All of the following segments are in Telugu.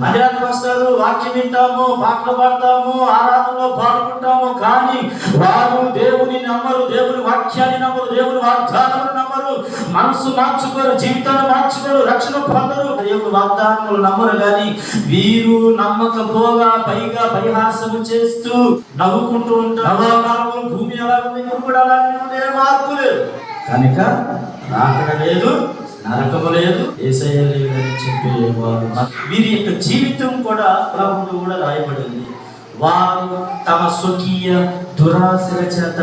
మందిరానికి వస్తారు వాక్యం వింటాము పాటలు పాడతాము ఆరాధనలో పాడుకుంటాము కానీ వారు దేవుని నమ్మరు దేవుని వాక్యాన్ని నమ్మరు దేవుని వాగ్దానములు నమ్మరు. మనసు మార్చుకోరు జీవితాన్ని మార్చుకోరు రక్షణ పొందరు. దేవుని వాగ్దానములు నమ్మరు కానీ వీరు నమ్మకపోగా పైగా పరిహాసము చేస్తూ నవ్వుకుంటూ ఉంటారు. భూమి ఎలా ఉంది కూడా అలాగే మార్పు లేదు కనుక రాకడ లేదు. నరకము లేదు ఏసయ్య లేదని చెప్పేవారు వీరి యొక్క జీవితం కూడా ప్రభుత్వం కూడా రాయబడింది. వారు తమ స్వకీయ దురాశల చేత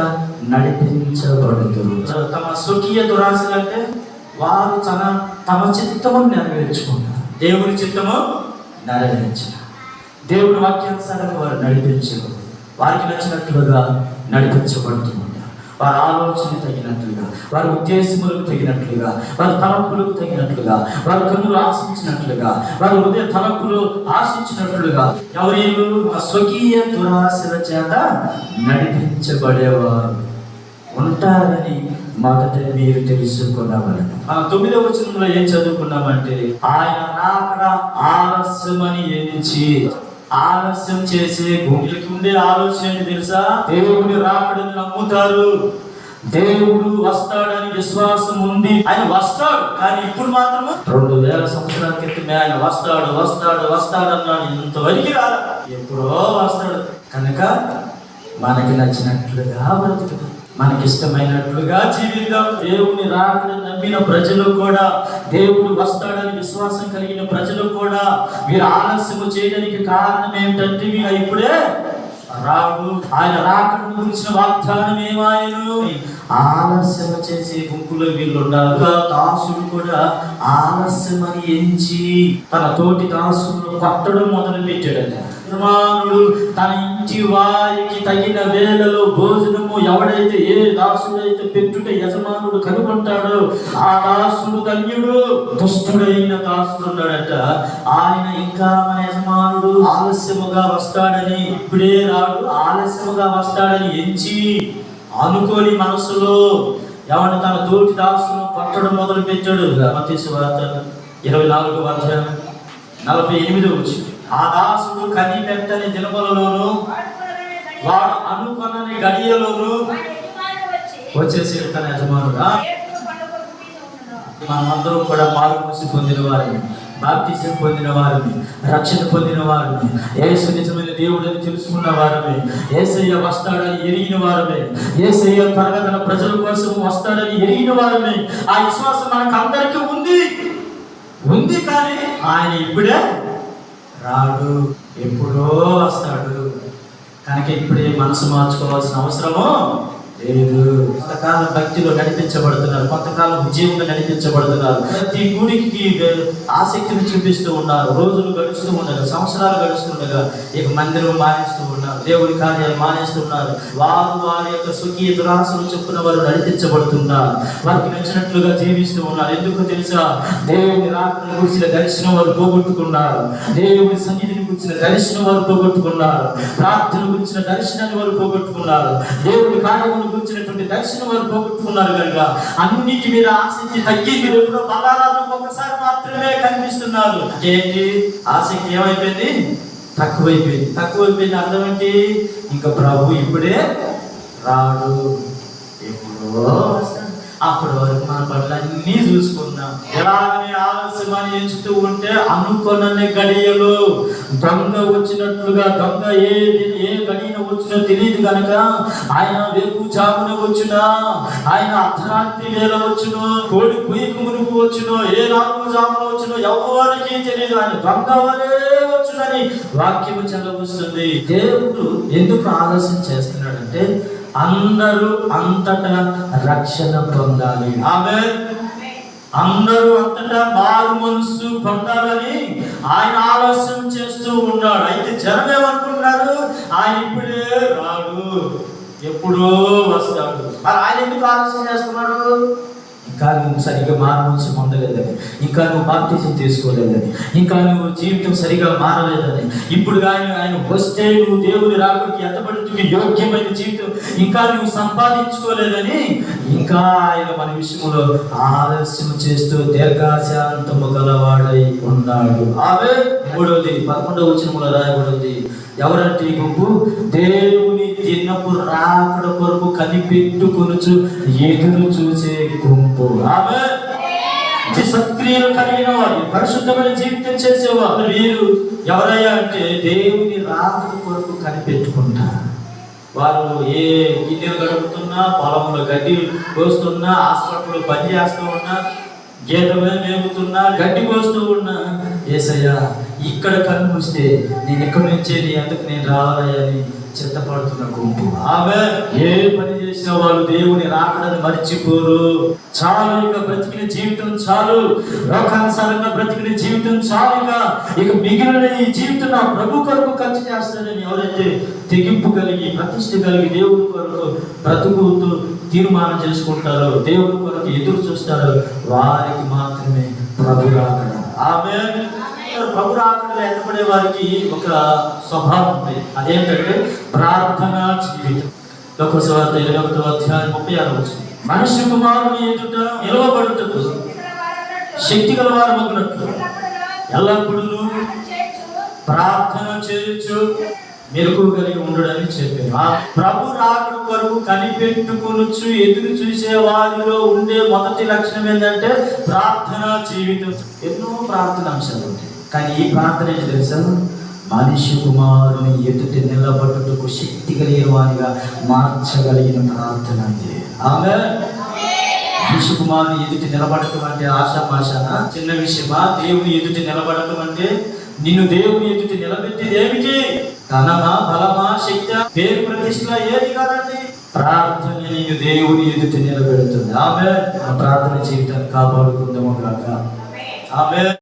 నడిపించబడుతురు తమ స్వకీయ దురాశలు అంటే వారు తన తమ చిత్తము నెరవేర్చుకుంటారు దేవుని చిత్తము నెరవేర్చిన దేవుడి వాక్యానుసారంగా వారు నడిపించారు వారికి నచ్చినట్లుగా నడిపించబడుతున్నారు. వారి ఆలోచన తగినట్లుగా వారి ఉద్దేశములకు తగినట్లుగా వారి తలంపులకు తగినట్లుగా వారి కన్నులు ఆశించినట్లుగా వారి హృదయ తలంపులు ఆశించినట్లుగా ఎవరు స్వకీయ దురాశల చేత నడిపించబడేవారు. ఉంటారని మొదట మీరు తెలుసుకున్నవాళ్ళను ఆ తొమ్మిదవ వచనంలో ఏం చదువుకున్నామంటే ఆయన రాకడ ఆలస్యమని ఎంచి ఆలస్యం చేసే భూమికి ఉండే ఆలోచన ఏంటి తెలుసా? దేవుని రాకడని నమ్ముతారు దేవుడు వస్తాడని విశ్వాసం ఉంది. ఆయన వస్తాడు కానీ ఇప్పుడు మాత్రము రెండు వేల సంవత్సరాల క్రితమే ఆయన వస్తాడు వస్తాడు వస్తాడు అన్నాడు ఇంతవరకు రాల. ఎప్పుడో వస్తాడు. కనుక మనకి నచ్చినట్లుగా బ్రతుకుతాం. మనకిష్టమైనట్లుగా జీవిద్దాం దేవుని రాకడ నమ్మిన ప్రజలు కూడా దేవుడు వస్తాడని విశ్వాసం కలిగిన ప్రజలు కూడా వీరు ఆలస్యము చేయడానికి కారణం ఏమిటంటే వీరు ఇప్పుడే రాడు ఆయన రాకడ గురించిన వాగ్దానం ఏమాయను? ఆలస్యం చేసే గుంపులో వీళ్ళు ఉన్నారు దాసుడు కూడా ఆలస్యమని ఎంచి తన తోటి దాసులను కొట్టడం మొదలు పెట్టాడు యజమానుడు తన ఇంటి వారికి తగిన వేళలో భోజనము ఎవడైతే ఏ దాసుడైతే పెట్టుట యజమానుడు కనుగొంటాడో ఆ దాసుడు ధన్యుడు. దుష్టుడైన దాసుడు ఉన్నాడట ఆయన ఇంకా మన యజమానుడు ఆలస్యముగా వస్తాడని ఇప్పుడే రాడు. ఆలస్యముగా వస్తాడని ఎంచి అనుకోని మనసులో ఎవరిని తన తోటి దాసును పట్టడం మొదలు పెట్టాడు మతీసు వార్త ఇరవై నాలుగు అధ్యాయం నలభై ఎనిమిది వచ్చింది ఆ దాసుడు కని పెట్టని దినములలోను వాడు అనుకొనని గడియలోను వచ్చేసి తన యజమానుగా మనమందరం కూడా మారు మూసి పొందిన వారిని బాప్తిజం పొందిన వారిని రక్షణ పొందిన వారిని ఏసు నిజమైన దేవుడని తెలుసుకున్న వారమే ఏసయ్య వస్తాడని ఎరిగిన వారమే ఏసయ్య త్వరగా తన ప్రజల కోసం వస్తాడని ఎరిగిన వారమే ఆ విశ్వాసం మనకు అందరికీ ఉంది. ఉంది కానీ ఆయన ఇప్పుడే రాడు ఎప్పుడో వస్తాడు. కనుక ఇప్పుడే మనసు మార్చుకోవాల్సిన అవసరము లేదు. కొంతకాలం భక్తిలో నడిపించబడుతున్నారు కొంతకాలం ఉద్యోగంగా నడిపించబడుతున్నారు. ప్రతి గుడికి ఆసక్తిని చూపిస్తూ ఉన్నారు. రోజులు గడుస్తూ ఉండగా సంవత్సరాలు గడుస్తుండగా ఇక మందిరం మారిస్తూ ఉన్నారు దేవుడి కార్యాలు మానేస్తున్నారు. వారు వారి యొక్క స్వకీయ దురాశలు చెప్పున వారు నడిపించబడుతున్నారు. వారికి నచ్చినట్లుగా జీవిస్తూ ఉన్నారు. ఎందుకు తెలుసా? దేవుని రాత్రి గురించిన దర్శనం వారు పోగొట్టుకున్నారు. దేవుని సన్నిధిని గురించిన దర్శనం వారు పోగొట్టుకున్నారు. ప్రార్థన గురించిన దర్శనాన్ని వారు పోగొట్టుకున్నారు. దేవుని కార్యములు గురించినటువంటి దర్శనం వారు పోగొట్టుకున్నారు కనుక అన్నిటి మీద ఆసక్తి తగ్గి మీరు ఎప్పుడో ఒక్కసారి మాత్రమే కనిపిస్తున్నారు. ఏంటి? ఆసక్తి ఏమైపోయింది? తక్కువైపోయింది. తక్కువైపోయింది అర్థం ఏంటి? ఇంకా ప్రభు ఇప్పుడే రాడు. ఎప్పుడో వస్తాడు. అప్పటి వరకు మన పనులన్నీ చూసుకుందాం. ఎలాగనే ఆలస్యం అని ఎంచుతూ ఉంటే అనుకున్న గడియలు. దొంగ వచ్చినట్లుగా దొంగ ఏ ఏ గడియన వచ్చినో తెలియదు కనుక ఆయన వెలుగు చావున వచ్చినా? ఆయన అర్ధరాత్రి వేళ వచ్చును? కోడి కుయ్యకు మునుగు వచ్చును? ఏ రాము జామున వచ్చును? ఎవరికి తెలియదు. ఆయన దొంగ వరే వచ్చునని వాక్యము చదవస్తుంది దేవుడు ఎందుకు ఆలస్యం చేస్తున్నాడంటే అందరూ అంతటా రక్షణ పొందాలి. ఆమె అందరూ అంతటా మారు మనసు పొందాలని ఆయన ఆలస్యం చేస్తూ ఉన్నాడు. అయితే జనం ఏమనుకున్నారు ఆయన ఇప్పుడే రాడు. ఎప్పుడో వస్తాడు. మరి ఆయన ఎందుకు ఆలోచన చేస్తున్నాడు ఇంకా నువ్వు సరిగ్గా మారవలసి పొందలేదని ఇంకా నువ్వు బాప్తిజం తీసుకోలేదని ఇంకా నువ్వు జీవితం సరిగా మారలేదని ఇప్పుడు కానీ ఆయన వస్తే నువ్వు దేవుని రాకుడికి ఎంతపడుతుంది యోగ్యమైన జీవితం ఇంకా నువ్వు సంపాదించుకోలేదని ఇంకా ఆయన మన విషయంలో ఆలస్యం చేస్తూ దీర్ఘాశాంతము గలవాడై ఉన్నాడు. ఆమె మూడవది పదకొండవ వచనంలో రాయబడింది. ఎవరంటే ఈ గుంపు? దేవుని దినపు రాకడ కొరకు కనిపెట్టుకొనుచు ఎదురు చూసే గుంపు ఆమె సత్క్రియలు కలిగిన వారు పరిశుద్ధమైన జీవితం చేసేవారు. వీరు ఎవరయ్యా అంటే దేవుని రాకడ కొరకు కనిపెట్టుకుంటారు. వారు ఏ గిన్నెలు గడుపుతున్నా పొలంలో గడ్డి కోస్తున్నా హాస్పిటల్లో పని చేస్తూ ఉన్నా గీత మీద మేపుతున్నా గడ్డి కోస్తూ ఉన్నా ఏసయ్యా ఇక్కడ కన్ను మూస్తే నేను ఎక్కడి నుంచే నీ అందుకు నేను రావాలని చిత్తపడుతున్న గుంపు. ఆమె ఏ పని చేసిన వాళ్ళు దేవుని రాకడని మర్చిపోరు. చాలు ఇక బ్రతికిన జీవితం చాలు. లోకానుసారంగా బ్రతికిన జీవితం చాలుగా ఇక. మిగిలిన ఈ జీవితం నా ప్రభు కొరకు ఖర్చు చేస్తానని ఎవరైతే తెగింపు కలిగి ప్రతిష్ట కలిగి దేవుని కొరకు బ్రతుకుతూ తీర్మానం చేసుకుంటారో దేవుని కొరకు ఎదురు చూస్తారో వారికి మాత్రమే ప్రభు రాకడం. ఆమె ప్రభు రాకడలో వారికి ఒక స్వభావం ఉంది. అదేంటంటే ప్రార్థన జీవితం. లోకసవార్త ఇరవై ఒకటో అధ్యాయం ముప్పై ఆరు వచ్చింది మనుష్య కుమారుని ఎదుట నిలవబడుటకు శక్తి గలవారు మగునట్లు ఎల్లప్పుడూ ప్రార్థన చేయొచ్చు మెలకు కలిగి ఉండడని చెప్పారు. ఆ ప్రభు రాకడ కొరకు కనిపెట్టుకొనొచ్చు ఎదురు చూసే వారిలో ఉండే మొదటి లక్షణం ఏంటంటే ప్రార్థన జీవితం. ఎన్నో ప్రార్థన అంశాలు ఉంటాయి. కానీ ఈ ప్రార్థన ఏంటి తెలుసా? మనిషి కుమారుని ఎదుటి నిలబట్టుటకు శక్తి కలిగిన వారిగా మార్చగలిగిన ప్రార్థన అది ఆమె మనిషి కుమారుని ఎదుటి నిలబడటం అంటే ఆశాపాషాన చిన్న విషయమా? దేవుని ఎదుటి నిలబడటం అంటే నిన్ను దేవుని ఎదుటి నిలబెట్టేది ఏమిటి? ధనమా బలమా శక్తి పేరు ప్రతిష్ట ఏది కాదండి? ప్రార్థన నిన్ను దేవుని ఎదుట నిలబెడుతుంది. ఆమె ఆ ప్రార్థన జీవితాన్ని కాపాడుకుందాము కాక ఆమె